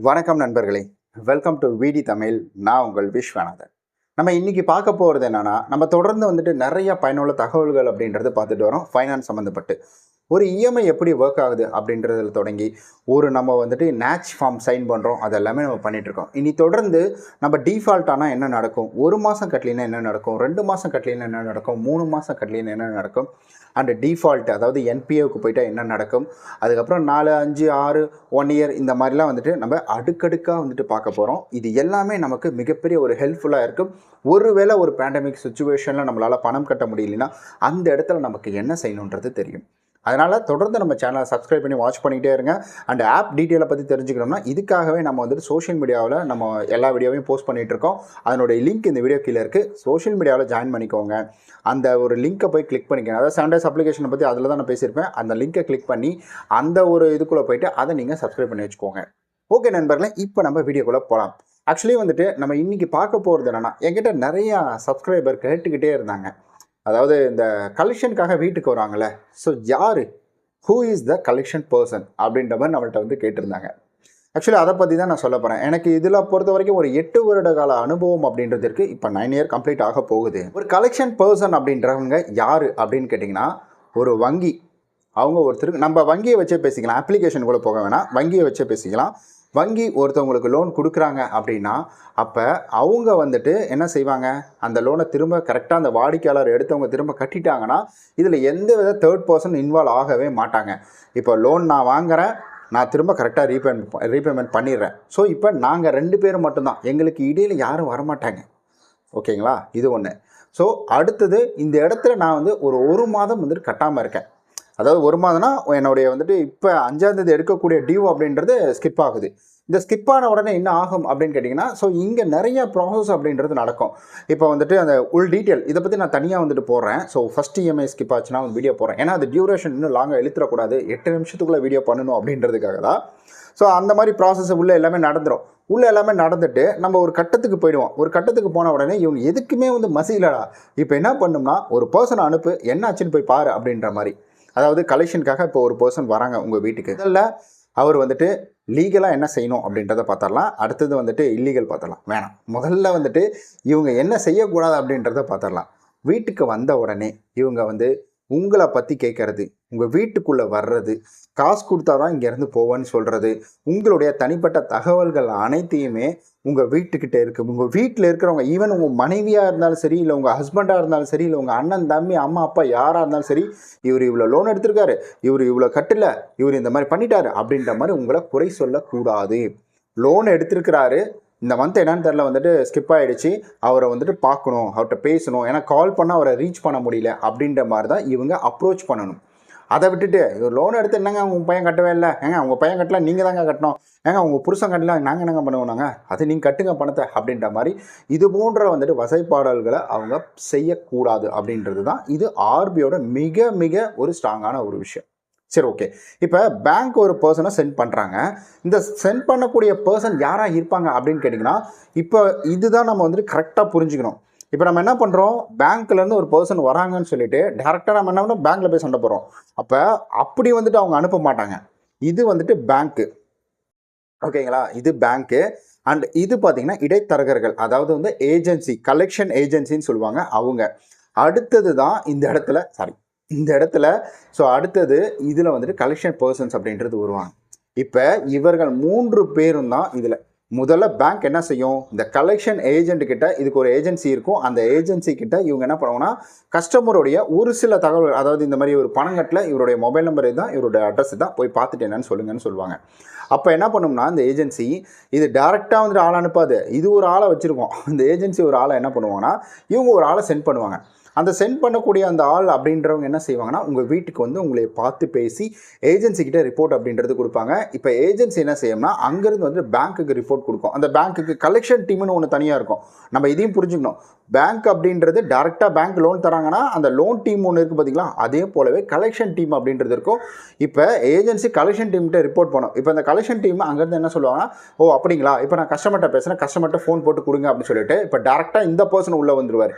வணக்கம் நண்பர்களே. Welcome to விடி தமிழ். நான் உங்கள் விஸ்வநாதன். நம்ம இன்றைக்கி பார்க்க போகிறது என்னென்னா நம்ம தொடர்ந்து வந்துட்டு நிறைய பயனுள்ள தகவல்கள் அப்படின்றது பார்த்துட்டு வரோம். ஃபைனான்ஸ் சம்மந்தப்பட்டு ஒரு இஎம்ஐ எப்படி ஒர்க் ஆகுது அப்படின்றதில் தொடங்கி ஒரு நம்ம வந்துட்டு நேச் ஃபார்ம் சைன் பண்ணுறோம் அது எல்லாமே நம்ம பண்ணிகிட்ருக்கோம் இருக்கோம் இனி தொடர்ந்து நம்ம டிஃபால்ட் ஆனால் என்ன நடக்கும்? ஒரு மாதம் கட்டலினா என்ன நடக்கும்? ரெண்டு மாதம் கட்டலினா என்ன நடக்கும்? மூணு மாதம் கட்டலினா என்ன நடக்கும்? அண்ட் டிஃபால்ட் அதாவது என்பிஏவுக்கு போயிட்டால் என்ன நடக்கும்? அதுக்கப்புறம் நாலு அஞ்சு ஆறு ஒன் இயர் இந்த மாதிரிலாம் வந்துட்டு நம்ம அடுக்கடுக்காக வந்துட்டு பார்க்க போகிறோம் இது எல்லாமே நமக்கு மிகப்பெரிய ஒரு ஹெல்ப்ஃபுல்லாக இருக்கும். ஒருவேளை ஒரு பேண்டமிக் சுச்சுவேஷனில் நம்மளால் பணம் கட்ட முடியலன்னா அந்த இடத்துல நமக்கு என்ன செய்யணுன்றது தெரியும். அதனால் தொடர்ந்து நம்ம சேனலை சப்ஸ்கிரைப் பண்ணி வாட்ச் பண்ணிக்கிட்டே இருங்க. அண்ட் ஆப் டீட்டெயிலை பற்றி தெரிஞ்சுக்கணும்னா இதுக்காகவே நம்ம வந்துட்டு சோஷியல் மீடியாவில் நம்ம எல்லா வீடியோவையும் போஸ்ட் பண்ணிகிட்டு இருக்கோம். அதனுடைய லிங்க் இந்த வீடியோ கீழே இருக்குது சோஷியல் மீடியாவில் ஜாயின் பண்ணிக்கோங்க. அந்த ஒரு லிங்க்கை போய் கிளிக் பண்ணிக்கணும் அதாவது சண்டேஸ் அப்ளிகேஷனை பற்றி அதில் தான் நான் பேசியிருப்பேன். அந்த லிங்க்கை கிளிக் பண்ணி அந்த ஒரு இதுக்குள்ளே போயிட்டு அதை நீங்கள் சப்ஸ்கிரைப் பண்ணி வச்சுக்கோங்க. ஓகே நண்பர்களே இப்போ நம்ம வீடியோக்குள்ளே போகலாம் ஆக்சுவலி வந்துட்டு நம்ம இன்றைக்கி பார்க்க போகிறது என்னென்னா என்கிட்ட நிறையா சப்ஸ்கிரைபர் கேட்டுக்கிட்டே இருந்தாங்க. அதாவது இந்த கலெக்ஷனுக்காக வீட்டுக்கு வராங்கல்ல. ஸோ யார்? Who is the collection person அப்படின்ற மாதிரி நம்மள்ட்ட வந்து கேட்டிருந்தாங்க. ஆக்சுவலி அதை பற்றி தான் நான் சொல்ல போகிறேன் எனக்கு இதில் பொறுத்த வரைக்கும் ஒரு எட்டு வருட கால அனுபவம் அப்படின்றதுக்கு இப்போ நைன் இயர் கம்ப்ளீட் ஆக போகுது. ஒரு கலெக்ஷன் பர்சன் அப்படின்றவங்க யார் அப்படின்னு கேட்டிங்கன்னா ஒரு வங்கி. அவங்க ஒருத்தருக்கு நம்ம வங்கியை வச்சே பேசிக்கலாம். அப்ளிகேஷன் கூட போக வேணாம். வங்கியை வச்சே பேசிக்கலாம். வங்கி ஒருத்தவங்களுக்கு லோன் கொடுக்குறாங்க அப்படின்னா அப்போ அவங்க வந்துட்டு என்ன செய்வாங்க? அந்த லோனை திரும்ப கரெக்டாக அந்த வாடிக்கையாளர் எடுத்தவங்க திரும்ப கட்டிட்டாங்கன்னா இதில் எந்த வித தேர்ட் பர்சன் இன்வால்வ் ஆகவே மாட்டாங்க. இப்போ லோன் நான் வாங்குறேன் நான் திரும்ப கரெக்டாக ரீபேமெண்ட் ரீபேமெண்ட் பண்ணிடுறேன். ஸோ இப்போ நாங்கள் ரெண்டு பேரும் மட்டும்தான். எங்களுக்கு இடையில் யாரும் வரமாட்டாங்க. ஓகேங்களா இது ஒன்று ஸோ அடுத்தது இந்த இடத்துல நான் வந்து ஒரு ஒரு மாதம் வந்துட்டு கட்டாமல் இருக்கேன். அதாவது ஒரு மாதம்னா என்னுடைய வந்துட்டு இப்போ அஞ்சாந்தேதி எடுக்கக்கூடிய டியூ அப்படின்றது ஸ்கிப் ஆகுது. இந்த ஸ்கிப் ஆன உடனே என்ன ஆகும் அப்படின்னு கேட்டிங்கன்னா ஸோ இங்கே நிறைய ப்ராசஸ் அப்படின்றது நடக்கும். இப்போ வந்துட்டு அந்த உள் டீட்டெயில் இதை பற்றி நான் தனியாக வந்துட்டு போடுறேன். ஸோ ஃபஸ்ட் இஎம்ஐ ஸ்கிப் ஆச்சுன்னா வந்து வீடியோ போடுறேன். ஏன்னா அது டியூரேஷன் இன்னும் லாங்காக இழுத்துறக்கூடாது எட்டு நிமிஷத்துக்குள்ளே வீடியோ பண்ணணும் அப்படின்றதுக்காக தான். ஸோ அந்த மாதிரி ப்ராசஸ் உள்ளே எல்லாமே நடந்துடும் உள்ளே எல்லாமே நடந்துட்டு நம்ம ஒரு கட்டத்துக்கு போயிடுவோம். ஒரு கட்டத்துக்கு போன உடனே இவங்க எதுக்குமே வந்து மசிலடா இப்போ என்ன பண்ணோம்னா ஒரு பர்சனை அனுப்பு என்ன ஆச்சுன்னு போய் பாரு அப்படின்ற மாதிரி. அதாவது கலெக்ஷனுக்காக இப்போ ஒரு பர்சன் வராங்க உங்கள் வீட்டுக்கு. இதில் அவர் வந்துட்டு லீகலாக என்ன செய்யணும் அப்படின்றத பார்த்துடலாம். அடுத்தது வந்துட்டு இல்லீகல் பார்த்துடலாம். வேணாம். முதல்ல வந்துட்டு இவங்க என்ன செய்யக்கூடாது அப்படின்றத பார்த்துடலாம். வீட்டுக்கு வந்த உடனே இவங்க வந்து உங்களை பற்றி கேட்கறது உங்கள் வீட்டுக்குள்ளே வர்றது காசு கொடுத்தா தான் இங்கேருந்து போவேன்னு சொல்கிறது உங்களுடைய தனிப்பட்ட தகவல்கள் அனைத்தையுமே உங்கள் வீட்டுக்கிட்ட இருக்குது உங்கள் வீட்டில் இருக்கிறவங்க ஈவன் உங்கள் மனைவியாக இருந்தாலும் சரி இல்லை உங்கள் ஹஸ்பண்டாக இருந்தாலும் சரி இல்லை உங்கள் அண்ணன் தம்பி அம்மா அப்பா யாராக இருந்தாலும் சரி இவர் இவ்வளோ லோன் எடுத்திருக்காரு இவர் இவ்வளோ கட்டல இவர் இந்த மாதிரி பண்ணிட்டாரு அப்படின்ற மாதிரி உங்களை குறை சொல்லக்கூடாது. லோன் எடுத்திருக்கிறாரு இந்த மந்த் என்னன்னு தெரில வந்துட்டு ஸ்கிப் ஆகிடுச்சு அவரை வந்துட்டு பார்க்கணும் அவர்கிட்ட பேசணும். ஏன்னா கால் பண்ணால் அவரை ரீச் பண்ண முடியல அப்படின்ற மாதிரி தான் இவங்க அப்ரோச் பண்ணணும். அதை விட்டுட்டு இவர் லோன் எடுத்து என்னங்க உங்கள் பையன் கட்டவே இல்லை? ஏங்க உங்கள் பையன் கட்டல நீங்கள் தாங்க கட்டணும். ஏங்க உங்கள் புருஷன் கட்டல நாங்கள் என்னங்க பண்ணுவோம்னாங்க அது நீங்கள் கட்டுங்க பணத்தை அப்படின்ற மாதிரி இது போன்ற வந்துட்டு வசைப்பாடல்களை அவங்க செய்யக்கூடாது அப்படின்றது தான் இது ஆர்பியோட மிக மிக ஒரு ஸ்ட்ராங்கான ஒரு விஷயம். சரி ஓகே இப்போ பேங்க் ஒரு பர்சனை சென்ட் பண்ணுறாங்க இந்த சென்ட் பண்ணக்கூடிய பர்சன் யாராக இருப்பாங்க அப்படின்னு கேட்டிங்கன்னா இப்போ இதுதான் நம்ம வந்துட்டு கரெக்டாக புரிஞ்சுக்கணும். இப்போ நம்ம என்ன பண்ணுறோம் பேங்க்லேருந்து ஒரு பர்சன் வராங்கன்னு சொல்லிட்டு டேரெக்டாக நம்ம என்ன பண்ணோம்? பேங்க்கில் போய் சண்டை போகிறோம் அப்போ அப்படி வந்துட்டு அவங்க அனுப்ப மாட்டாங்க. இது வந்துட்டு பேங்க்கு ஓகேங்களா இது பேங்க்கு அண்ட் இது பார்த்திங்கன்னா இடைத்தரகர்கள் அதாவது வந்து ஏஜென்சி கலெக்ஷன் ஏஜென்சின்னு சொல்லுவாங்க அவங்க. அடுத்தது தான் இந்த இடத்துல சாரி இந்த இடத்துல ஸோ அடுத்தது இதில் வந்துட்டு கலெக்ஷன் பர்சன்ஸ் அப்படின்றது வருவாங்க இப்போ இவர்கள் மூன்று பேரும் தான் இதில். முதல்ல பேங்க் என்ன செய்யும்? இந்த கலெக்ஷன் ஏஜென்ட் கிட்ட இதுக்கு ஒரு ஏஜென்சி இருக்கும். அந்த ஏஜென்சி கிட்ட இவங்க என்ன பண்ணுவாங்கன்னா கஸ்டமருடைய ஒரு சில தகவல் அதாவது இந்த மாதிரி ஒரு பணங்கட்டில் இவருடைய மொபைல் நம்பர் தான் இவருடைய அட்ரஸ் தான் போய் பார்த்துட்டு என்னன்னு சொல்லுங்கன்னு சொல்லுவாங்க. அப்போ என்ன பண்ணும்னா இந்த ஏஜென்சி இது டேரெக்டாக வந்துட்டு ஆள் அனுப்பாது. இது ஒரு ஆளை வச்சுருக்கோம். இந்த ஏஜென்சி ஒரு ஆளை என்ன பண்ணுவாங்கன்னா இவங்க ஒரு ஆளை சென்ட் பண்ணுவாங்க. அந்த சென்ட் பண்ணக்கூடிய அந்த ஆள் அப்படின்றவங்க என்ன செய்வாங்கன்னா உங்கள் வீட்டுக்கு வந்து உங்களை பார்த்து பேசி ஏஜென்சி கிட்ட ரிப்போர்ட் அப்படின்றது கொடுப்பாங்க. இப்போ ஏஜென்சி என்ன செய்யும்னா அங்கேருந்து வந்து பேங்க்குக்கு ரிப்போர்ட் கொடுக்கும். அந்த பேங்க்குக்கு கலெக்ஷன் டீம்னு ஒன்று தனியாக இருக்கும். நம்ம இதையும் புரிஞ்சுக்கணும். பேங்க் அப்படின்றது டேரெக்டாக பேங்க் லோன் தராங்கன்னா அந்த லோன் டீம் ஒன்று இருக்குது பார்த்தீங்களா அதே போலவே கலெக்ஷன் டீம் அப்படின்றது இருக்கும். இப்போ ஏஜென்சி கலெக்ஷன் டீம்கிட்ட ரிப்போர்ட் பண்ணும். இப்போ அந்த கலெக்ஷன் டீம் அங்கேருந்து என்ன சொல்லுவாங்கன்னா ஓ அப்படிங்களா? இப்போ நான் கஸ்டமர்கிட்ட பேசுகிறேன் கஸ்டமர்கிட்ட ஃபோன் போட்டு கொடுங்க அப்படின்னு சொல்லிட்டு இப்போ டேரெக்டாக இந்த பர்சன் உள்ளே வந்துருவார்.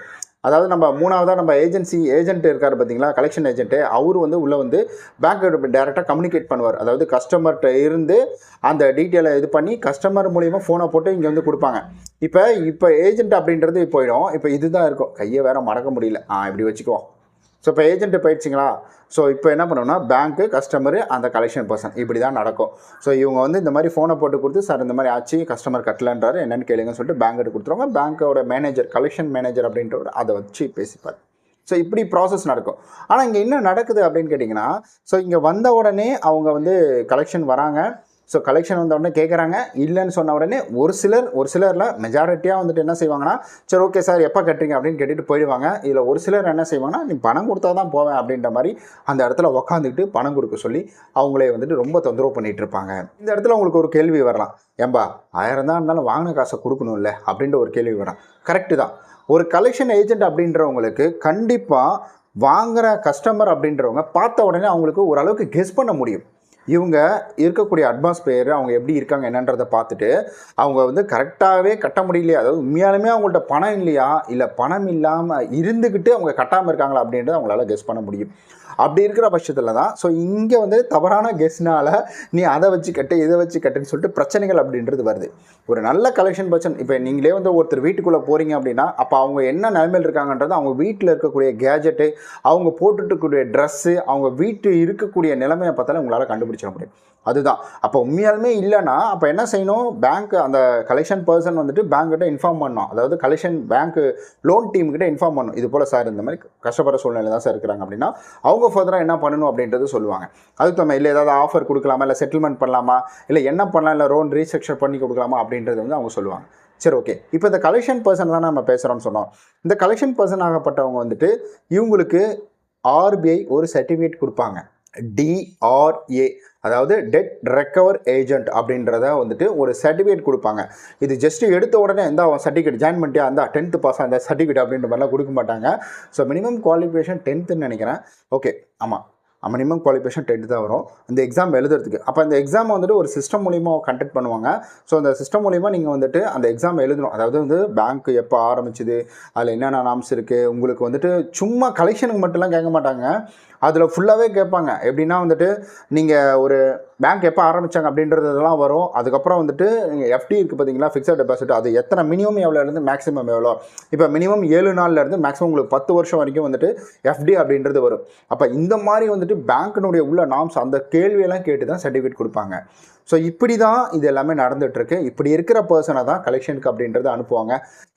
அதாவது நம்ம மூணாவதாக நம்ம ஏஜென்சி ஏஜென்ட் இருக்கார் பார்த்தீங்களா கலெக்ஷன் ஏஜென்ட்டு அவர் வந்து உள்ளே வந்து பேங்க் டேரெக்டாக கம்யூனிகேட் பண்ணுவார். அதாவது கஸ்டமர்கிட்ட இருந்து அந்த டீட்டெயிலை இது பண்ணி கஸ்டமர் மூலியமாக ஃபோனை போட்டு இங்கே வந்து கொடுப்பாங்க. இப்போ இப்போ ஏஜென்ட் அப்படின்றது போயிடும். இப்போ இதுதான் இருக்கும். கையை வேற மறக்க முடியல. ஆ இப்படி வச்சுக்குவோம். ஸோ இப்போ ஏஜென்ட்டு போயிடுச்சிங்களா? ஸோ இப்போ என்ன பண்ணோம்னா பேங்க்கு கஸ்டமரு அந்த கலெக்ஷன் பர்சன் இப்படி தான் நடக்கும். ஸோ இவங்க வந்து இந்த மாதிரி ஃபோனை போட்டு கொடுத்து சார் இந்த மாதிரி ஆச்சு கஸ்டமர் கட்டலன்றாரு. என்னென்னு கேளுங்கன்னு சொல்லிட்டு பேங்க்கிட்ட கொடுத்துருவாங்க. பேங்க்கோட மேனேஜர் கலெக்ஷன் மேனேஜர் அப்படின்றவர் அதை வச்சு பேசிப்பார். ஸோ இப்படி ப்ராசஸ் நடக்கும். ஆனால் இங்கே என்ன நடக்குது அப்படின்னு கேட்டிங்கன்னா ஸோ இங்கே வந்த உடனே அவங்க வந்து கலெக்ஷன் வராங்க. ஸோ கலெக்ஷன் வந்த உடனே கேட்குறாங்க இல்லைன்னு சொன்ன உடனே ஒரு சிலர் ஒரு சிலரில் மெஜாரிட்டியாக வந்துட்டு என்ன செய்வாங்கன்னா சரி ஓகே சார் எப்போ கட்டுறீங்க அப்படின்னு கேட்டுட்டு போயிடுவாங்க. இதில் ஒரு சிலர் என்ன செய்வாங்கன்னா நீ பணம் கொடுத்தா தான் போவேன் அப்படின்ற மாதிரி அந்த இடத்துல உக்காந்துக்கிட்டு பணம் கொடுக்க சொல்லி அவங்களே வந்துட்டு ரொம்ப தொந்தரவு பண்ணிகிட்டு இருப்பாங்க. இந்த இடத்துல உங்களுக்கு ஒரு கேள்வி வரலாம். ஏம்பா ஆயிரம் தான் இருந்தாலும் வாங்கின காசை கொடுக்கணும்ல அப்படின்ற ஒரு கேள்வி வரலாம் கரெக்டு தான். ஒரு கலெக்ஷன் ஏஜென்ட் அப்படின்றவங்களுக்கு கண்டிப்பாக வாங்குகிற கஸ்டமர் அப்படின்றவங்க பார்த்த உடனே அவங்களுக்கு ஓரளவுக்கு கெஸ் பண்ண முடியும். இவங்க இருக்கக்கூடிய அட்மாஸ்பியர் அவங்க எப்படி இருக்காங்க என்னன்றதை பார்த்துட்டு அவங்க வந்து கரெக்டாகவே கட்ட முடியலையா? அதாவது உண்மையாலுமே அவங்கள்ட்ட பணம் இல்லையா? இல்லை பணம் இல்லாமல் இருந்துக்கிட்டு அவங்க கட்டாமல் இருக்காங்களா அப்படின்றத அவங்களால கெஸ் பண்ண முடியும். அப்படி இருக்கிற பட்சத்தில் தான் ஸோ இங்கே வந்து தவறான கெஸ்னால் நீ அதை வச்சு கட்டு இதை வச்சு கட்டுன்னு சொல்லிட்டு பிரச்சனைகள் அப்படின்றது வருது. ஒரு நல்ல கலெக்ஷன் பர்சன் இப்போ நீங்களே வந்து ஒருத்தர் வீட்டுக்குள்ளே போகிறீங்க அப்படின்னா அப்போ அவங்க என்ன நிலைமையில் இருக்காங்கன்றது அவங்க வீட்டில் இருக்கக்கூடிய கேஜெட்டு அவங்க போட்டுட்டுக்கூடிய ட்ரெஸ்ஸு அவங்க வீட்டு இருக்கக்கூடிய நிலைமையை பார்த்தாலும் உங்களால் கண்டுபிடிச்சிட முடியும். அதுதான். அப்போ உண்மையாலுமே இல்லைன்னா அப்போ என்ன செய்யணும்? பேங்க் அந்த கலெக்ஷன் பர்சன் வந்துட்டு பேங்க்கிட்ட இன்ஃபார்ம் பண்ணணும். அதாவது கலெக்ஷன் பேங்க் லோன் டீம்கிட்ட இன்ஃபார்ம் பண்ணணும். இது போல் சார் இந்த மாதிரி கஷ்டப்படுற சூழ்நிலை தான் சார் இருக்கிறாங்க அப்படின்னா அவங்க ஃபர்தராக என்ன பண்ணணும் அப்படின்றது சொல்லுவாங்க. அதுக்கு நம்ம இல்லை ஏதாவது ஆஃபர் கொடுக்கலாமா? இல்லை செட்டில்மெண்ட் பண்ணலாமா? இல்லை என்ன பண்ணலாம்? இல்லை லோன் ரீஸ்ட்ரக்சர் பண்ணி கொடுக்கலாமா? அப்படின்றது வந்து அவங்க சொல்லுவாங்க. சரி ஓகே இப்போ இந்த கலெக்ஷன் பர்சன் தான் நம்ம பேசுகிறோம்னு சொன்னோம். இந்த கலெக்ஷன் பர்சன் ஆகப்பட்டவங்க வந்துட்டு இவங்களுக்கு ஆர்பிஐ ஒரு சர்டிஃபிகேட் கொடுப்பாங்க. டிஆர்ஏ அதாவது டெட் ரெக்கவர் ஏஜென்ட் அப்படின்றத வந்துட்டு ஒரு சர்டிஃபிகேட் கொடுப்பாங்க. இது ஜஸ்ட் எடுத்த உடனே எந்த சர்டிஃபிகேட் ஜாயின் பண்ணிட்டியா? அந்த டென்த்து பாஸ் அந்த சர்டிஃபிகேட் அப்படின்ற மாதிரிலாம் கொடுக்க மாட்டாங்க. ஸோ மினிமம் குவாலிஃபிகேஷன் டென்த்துன்னு நினைக்கிறேன். ஓகே ஆமாம் மினிமம் குவாலிஃபிகேஷன் டென்த்து தான் வரும். இந்த எக்ஸாம் எழுதுறதுக்கு. அப்போ அந்த எக்ஸாம் வந்துட்டு ஒரு சிஸ்டம் மூலிமா கண்டக்ட் பண்ணுவாங்க. ஸோ அந்த சிஸ்டம் மூலிமா நீங்கள் வந்துட்டு அந்த எக்ஸாம் எழுதணும். அதாவது வந்து பேங்க் எப்போ ஆரம்பிச்சுது அதில் என்னென்ன நாம்ஸ் இருக்குது உங்களுக்கு வந்துட்டு சும்மா கலெக்ஷனுக்கு மட்டும்லாம் கேட்க மாட்டாங்க. அதில் ஃபுல்லாகவே கேட்பாங்க. எப்படின்னா வந்துட்டு நீங்கள் ஒரு பேங்க் எப்போ ஆரம்பித்தாங்க அப்படின்றதெல்லாம் வரும். அதுக்கப்புறம் வந்துட்டு நீங்கள் எஃப்டி இருக்குது பார்த்தீங்களா ஃபிக்ஸட் டெபாசிட் அது எத்தனை மினிமம் எவ்வளோலேருந்து மேக்ஸிமம் எவ்வளோ? இப்போ மினிமம் ஏழு நாள்லேருந்து மேக்ஸிமம் உங்களுக்கு பத்து வருஷம் வரைக்கும் வந்துட்டு எஃப்டி அப்படின்றது வரும். அப்போ இந்த மாதிரி வந்துட்டு பேங்க்கினுடைய உள்ள நாம்ஸ் அந்த கேள்வியெல்லாம் கேட்டு தான் சர்டிஃபிகேட் கொடுப்பாங்க. ஸோ இப்படி தான் இது எல்லாமே நடந்துகிட்ருக்கு இப்படி இருக்கிற பர்சனை தான் கலெக்ஷனுக்கு அப்படின்றத அனுப்புவாங்க.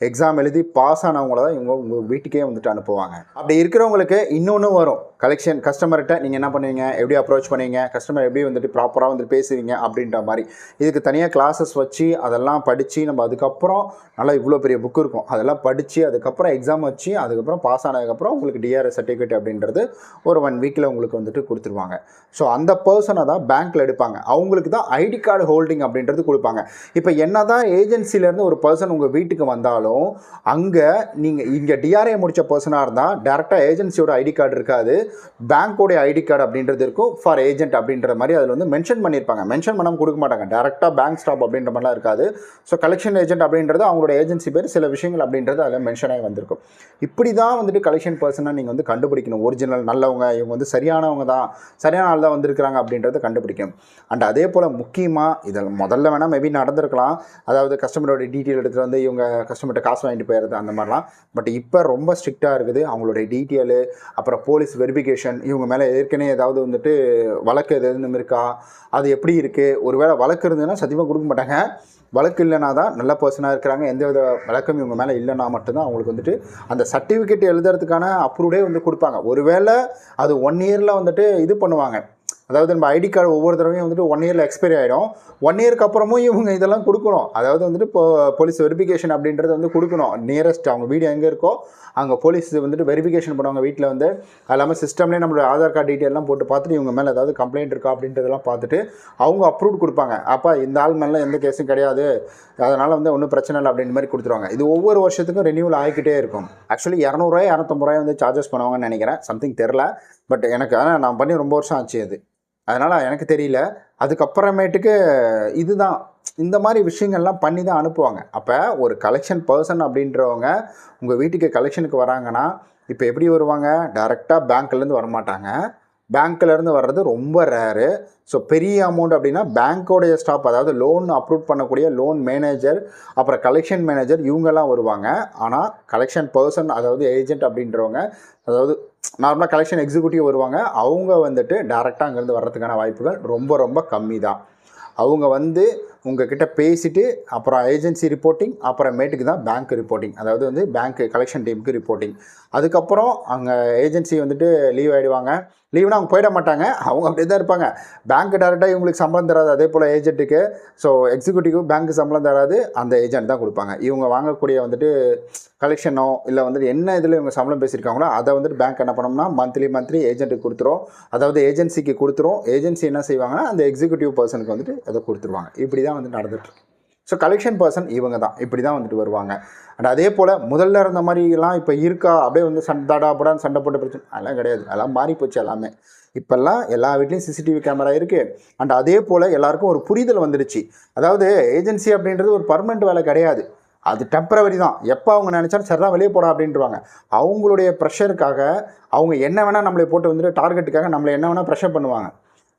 எக்ஸாம் எழுதி பாஸ் ஆனவங்கள தான் இவங்க உங்கள் வீட்டுக்கே வந்துட்டு அனுப்புவாங்க. அப்படி இருக்கிறவங்களுக்கு இன்னொன்று வரும். கலெக்ஷன் கஸ்டமர்கிட்ட நீங்கள் என்ன பண்ணுவீங்க? எப்படி அப்ரோச் பண்ணுவீங்க? கஸ்டமர் எப்படி வந்துட்டு ப்ராப்பராக வந்து பேசுவீங்க அப்படின்ற மாதிரி. இதுக்கு தனியாக கிளாஸஸ் வச்சு அதெல்லாம் படித்து நம்ம அதுக்கப்புறம் நல்லா இவ்வளோ பெரிய புக் இருக்கும். அதெல்லாம் படித்து அதுக்கப்புறம் எக்ஸாம் வச்சு அதுக்கப்புறம் பாஸ் ஆனதுக்கப்புறம் உங்களுக்கு டிஆர்எஸ் சர்டிஃபிகேட் அப்படின்றது ஒரு ஒன் வீக்கில் உங்களுக்கு வந்துட்டு கொடுத்துருவாங்க. ஸோ அந்த பர்சனை தான் பேங்க்கில் எடுப்பாங்க. அவங்களுக்கு தான் ஐடி கார்டு ஹோல்டிங் அப்படின்றது கொடுப்பாங்க. இப்போ என்ன தான் ஏஜென்சிலேருந்து ஒரு பர்சன் உங்கள் வீட்டுக்கு வந்தாலும் அங்கே நீங்கள் இங்கே டிஆர்ஏ முடித்த பர்சனாக இருந்தால் டேரெக்டாக ஏஜென்சியோட ஐடி கார்டு இருக்காது. பேங்க்கோடைய ஐடி கார்டு அப்படின்றது இருக்கும். ஃபார் ஏஜென்ட் அப்படின்ற மாதிரி அதில் வந்து மென்ஷன் பண்ணியிருப்பாங்க. மென்ஷன் பண்ணாமல் கொடுக்க மாட்டாங்க. டேரெக்டாக பேங்க் ஸ்டாப் அப்படின்ற மாதிரிலாம் இருக்காது. ஸோ கலெக்ஷன் ஏஜென்ட் அப்படின்றது அவங்களோட ஏஜென்சி பேர் சில விஷயங்கள் அப்படின்றது அதில் மென்ஷன் ஆகி வந்திருக்கும். இப்படி தான் வந்துட்டு கலெக்ஷன் பர்சனாக நீங்கள் வந்து கண்டுபிடிக்கணும். ஒரிஜினல் நல்லவங்க இவங்க வந்து சரியானவங்க தான். சரியான ஆள் தான் வந்திருக்கிறாங்க அப்படின்றத கண்டுபிடிக்கணும். அண்ட் அதே போல் முக்கியமாக இதில் முதல்ல வேணால் மேபி நடந்திருக்கலாம். அதாவது கஸ்டமரோட டீட்டெயில் எடுத்துகிட்டு வந்து இவங்க கஸ்டமர்கிட்ட காசு வாங்கிட்டு போயிடுறது அந்த மாதிரிலாம். பட் இப்போ ரொம்ப ஸ்ட்ரிக்டாக இருக்குது அவங்களுடைய டீட்டெயிலு அப்புறம் போலீஸ் வெரிஃபிகேஷன் இவங்க மேலே ஏற்கனவே ஏதாவது வந்துட்டு வழக்கு எதுவும் இருக்கா? அது எப்படி இருக்குது ஒருவேளை வழக்கு இருந்ததுன்னா சத்தியமாக கொடுக்க மாட்டாங்க. வழக்கு இல்லைனா தான் நல்ல பர்சனாக இருக்கிறாங்க. எந்த வித வழக்கம் இவங்க மேலே இல்லைனா மட்டும்தான் அவங்களுக்கு வந்துட்டு அந்த சர்டிஃபிகேட் எழுதுறதுக்கான அப்ரூவ்டே வந்து கொடுப்பாங்க. ஒருவேளை அது ஒன் இயரில் வந்துட்டு இது பண்ணுவாங்க. அதாவது நம்ம ஐடி கார்டு ஒவ்வொரு தடவையும் வந்துட்டு ஒன் இயரில் எக்ஸ்பைரி ஆகிடும் ஒன் இயருக்கு அப்புறமும் இவங்க இதெல்லாம் கொடுக்கணும். அதாவது வந்துட்டு இப்போ போலீஸ் வெரிஃபிகேஷன் அப்படின்றது வந்து கொடுக்கணும். நியரஸ்ட் அவங்க வீடு எங்கே இருக்கோ அங்கே போலீஸ் வந்துட்டு வெரிஃபிகேஷன் பண்ணுவாங்க வீட்டில் வந்து. அது இல்லாமல் சிஸ்டம்லேயே நம்மளோட ஆதார் கார்டு டீட்டெயிலாம் போட்டு பார்த்துட்டு இவங்க மேலே ஏதாவது கம்ப்ளைண்ட் இருக்கா அப்படின்றதெல்லாம் பார்த்துட்டு அவங்க அப்ரூவ் கொடுப்பாங்க. அப்போ இந்த ஆள் மேலே எந்த கேஸும் கிடையாது. அதனால் வந்து ஒன்றும் பிரச்சனை இல்லை அப்படின்ற மாதிரி கொடுத்துருவாங்க. இது ஒவ்வொரு வருஷத்துக்கும் ரெனியூவல் ஆகிக்கிட்டே இருக்கும். ஆக்சுவலி இரநூறுவாய் இரநூத்தம்பது ரூபாய் வந்து சார்ஜஸ் பண்ணுவாங்கன்னு நினைக்கிறேன். சம்திங் தெரில. பட் எனக்கு ஆனால் நான் பண்ணி ரொம்ப வருஷம் ஆச்சு அது. அதனால் எனக்கு தெரியல. அதுக்கப்புறமேட்டுக்கு இதுதான். இந்த மாதிரி விஷயங்கள்லாம் பண்ணி தான் அனுப்புவாங்க. அப்போ ஒரு கலெக்ஷன் பர்சன் அப்படின்றவங்க உங்கள் வீட்டுக்கு கலெக்ஷனுக்கு வராங்கன்னா இப்போ எப்படி வருவாங்க? டைரெக்டாக பேங்க்லேருந்து வரமாட்டாங்க. பேங்க்லேருந்து வர்றது ரொம்ப ரேரு ஸோ பெரிய அமௌண்ட் அப்படின்னா பேங்க்கோடைய ஸ்டாப் அதாவது லோன் அப்ரூவ் பண்ணக்கூடிய லோன் மேனேஜர் அப்புறம் கலெக்ஷன் மேனேஜர் இவங்கெல்லாம் வருவாங்க. ஆனால் கலெக்ஷன் பர்சன் அதாவது ஏஜென்ட் அப்படின்றவங்க அதாவது நார்மலாக கலெக்ஷன் எக்ஸிக்யூட்டிவ் வருவாங்க. அவங்க வந்துட்டு டேரெக்டாக அங்கேருந்து வர்றதுக்கான வாய்ப்புகள் ரொம்ப ரொம்ப கம்மி தான் அவங்க வந்து உங்ககிட்ட பேசிவிட்டு அப்புறம் ஏஜென்சி ரிப்போர்ட்டிங் அப்புறமேட்டுக்கு தான் பேங்க் ரிப்போர்ட்டிங் அதாவது வந்து பேங்க் கலெக்ஷன் டீமுக்கு ரிப்போர்ட்டிங் அதுக்கப்புறம் அங்கே ஏஜென்சி வந்துட்டு லீவ் ஆகிடுவாங்க லீவ்னால் அவங்க போயிட மாட்டாங்க. அவங்க அப்படியே தான் இருப்பாங்க. பேங்க் டேரெக்டாக இவங்களுக்கு சம்பளம் தராது. அதே போல் ஏஜென்ட்டுக்கு ஸோ எக்ஸிக்யூட்டிவ் பேங்க்கு சம்பளம் தராது. அந்த ஏஜென்ட் தான் கொடுப்பாங்க. இவங்க வாங்கக்கூடிய வந்துட்டு கலெக்ஷனோ இல்லை வந்துட்டு என்ன இதில் இவங்க சம்பளம் பேசியிருக்காங்களோ அதை வந்துட்டு பேங்க் என்ன பண்ணோம்னா மந்த்லி மந்த்லி ஏஜென்ட்டுக்கு கொடுத்துரும். அதாவது ஏஜென்சிக்கு கொடுத்துரும். ஏஜென்சி என்ன செய்வாங்கன்னா அந்த எக்ஸிக்யூட்டிவ் பர்சனுக்கு வந்துட்டு அதை கொடுத்துருவாங்க. இப்படி தான் வந்து நடந்துட்டு ஸோ கலெக்ஷன் பர்சன் இவங்க தான் இப்படி தான் வந்துட்டு வருவாங்க. அண்ட் அதே போல் முதல்ல இருந்த மாதிரிலாம் இப்போ இருக்கா? அப்படியே வந்து சண்டை தடாபடான்னு சண்டை போட்ட பிரச்சனை அதெல்லாம் கிடையாது. அதெல்லாம் மாறி போச்சு எல்லாமே. இப்போல்லாம் எல்லா வீட்லேயும் சிசிடிவி கேமரா இருக்குது அண்ட் அதே போல் எல்லாருக்கும் ஒரு புரிதல் வந்துடுச்சு. அதாவது ஏஜென்சி அப்படின்றது ஒரு பர்மனெண்ட் வேலை கிடையாது. அது டெம்பரவரி தான். எப்போ அவங்க நினச்சாலும் சரி தான் வெளியே போடா அப்படின்ட்டுருவாங்க அவங்களுடைய ப்ரெஷருக்காக அவங்க என்ன வேணால் நம்மளை போட்டு வந்துட்டு டார்கெட்டுக்காக நம்மளை என்ன வேணால் ப்ரெஷர் பண்ணுவாங்க.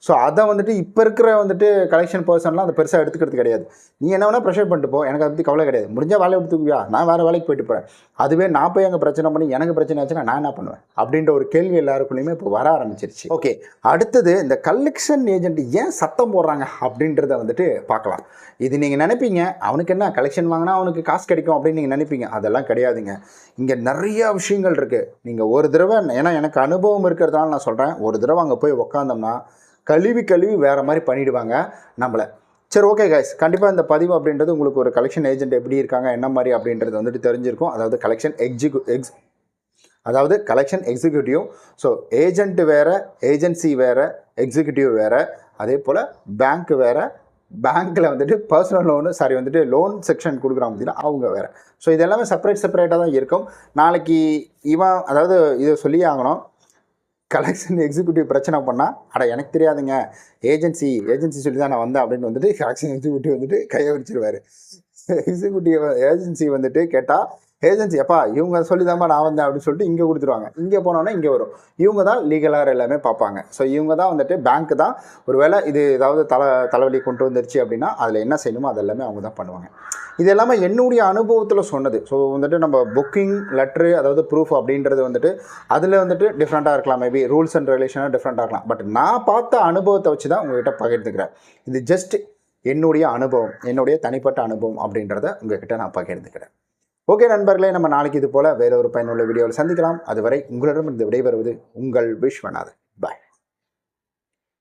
ஸோ அதை வந்துட்டு இப்போ இருக்கிற வந்துட்டு கலெக்ஷன் பர்சன்லாம் அதை பெருசாக எடுத்துக்கிறது கிடையாது. நீ என்ன வேணால் ப்ரெஷர் பண்ணிட்டு போ. எனக்கு அதை பற்றி கவலை கிடையாது. முடிஞ்சால் வேலையை எடுத்துக்குவியா நான் வேறு வேலைக்கு போயிட்டு போகிறேன் அதுவே நான் போய் அங்கே பிரச்சனை பண்ணி எனக்கு பிரச்சனை ஆச்சுன்னா நான் என்ன பண்ணுவேன்? அப்படின்ற ஒரு கேள்வி எல்லாருக்குள்ளேயுமே இப்போ வர ஆரம்பிச்சிருச்சு. ஓகே அடுத்தது இந்த கலெக்ஷன் ஏஜென்ட் ஏன் சத்தம் போடுறாங்க அப்படின்றத வந்துட்டு பார்க்கலாம். இது நீங்கள் நினைப்பீங்க அவனுக்கு என்ன? கலெக்ஷன் வாங்கினா அவனுக்கு காசு கிடைக்கும் அப்படின்னு நீங்கள் நினைப்பீங்க. அதெல்லாம் கிடையாதுங்க. இங்கே நிறையா விஷயங்கள் இருக்குது நீங்கள் ஒரு தடவை ஏன்னா எனக்கு அனுபவம் இருக்கிறதுனால நான் சொல்கிறேன் ஒரு தடவை அங்கே போய் உக்காந்தோம்னா கழுவி கழுவி வேறு மாதிரி பண்ணிவிடுவாங்க நம்மளை. சரி ஓகே கைஸ் கண்டிப்பாக இந்த பதிவு அப்படின்றது உங்களுக்கு ஒரு கலெக்ஷன் ஏஜென்ட் எப்படி இருக்காங்க என்ன மாதிரி அப்படின்றது வந்துட்டு தெரிஞ்சிருக்கும். அதாவது கலெக்ஷன் எக்ஸிக்யூ எக்ஸ் அதாவது கலெக்ஷன் எக்ஸிக்யூட்டிவ் ஸோ ஏஜென்ட் வேறு ஏஜென்சி வேறு எக்ஸிக்யூட்டிவ் வேறு அதே போல் பேங்க் வேறு பேங்க்கில் வந்துட்டு பர்சனல் லோனு சாரி வந்துட்டு லோன் செக்ஷன் கொடுக்குறாங்க அப்படின்னா அவங்க வேறு. ஸோ இது எல்லாமே செப்பரேட் செப்பரேட்டாக தான் இருக்கும். நாளைக்கு இவன் அதாவது இதை சொல்லியே ஆகணும். கலெக்ஷன் எக்ஸிக்யூட்டிவ் பிரச்சனை பண்ணால் அட எனக்கு தெரியாதுங்க. ஏஜென்சி ஏஜென்சி சொல்லி தான் நான் வந்தேன் அப்படின்னு வந்துட்டு கலெக்ஷன் எக்ஸிக்யூட்டிவ் வந்துட்டு கையை வச்சிருவாரு எக்ஸிக்யூட்டிவ் ஏஜென்சி வந்துட்டு கேட்டால் ஏஜென்சி அப்பா இவங்க சொல்லி நான் வந்தேன் அப்படின்னு சொல்லிட்டு இங்கே கொடுத்துருவாங்க. இங்கே போனோன்னா இங்கே வரும். இவங்க தான் லீகலாக எல்லாமே பார்ப்பாங்க. ஸோ இவங்க தான் வந்துட்டு பேங்க் தான். ஒருவேளை இது ஏதாவது தலை தலைவலி கொண்டு வந்துருச்சு அப்படின்னா அதில் என்ன செய்யணுமோ அதெல்லாமே அவங்க தான் பண்ணுவாங்க. இது எல்லாமே என்னுடைய அனுபவத்தில் சொன்னது. ஸோ வந்துட்டு நம்ம புக்கிங் லெட்ரு அதாவது ப்ரூஃப் அப்படின்றது வந்துட்டு அதில் வந்துட்டு டிஃப்ரெண்ட்டாக இருக்கலாம். மேபி ரூல்ஸ் அண்ட் ரெகுலேஷனாக டிஃப்ரெண்ட்டாக இருக்கலாம். பட் நான் பார்த்த அனுபவத்தை வச்சு தான் உங்ககிட்ட பகிர்ந்துக்கிறேன். இது ஜஸ்ட் என்னுடைய அனுபவம் என்னுடைய தனிப்பட்ட அனுபவம் அப்படின்றத உங்ககிட்ட நான் பகிர்ந்துக்கிறேன். ஓகே நண்பர்களே நம்ம நாளைக்கு இது போல் வேற ஒரு பயனுள்ள வீடியோவில் சந்திக்கலாம். அதுவரை உங்களிடம் இருந்து விடைபெறுவது உங்கள் விஸ்வநாதன். பாய்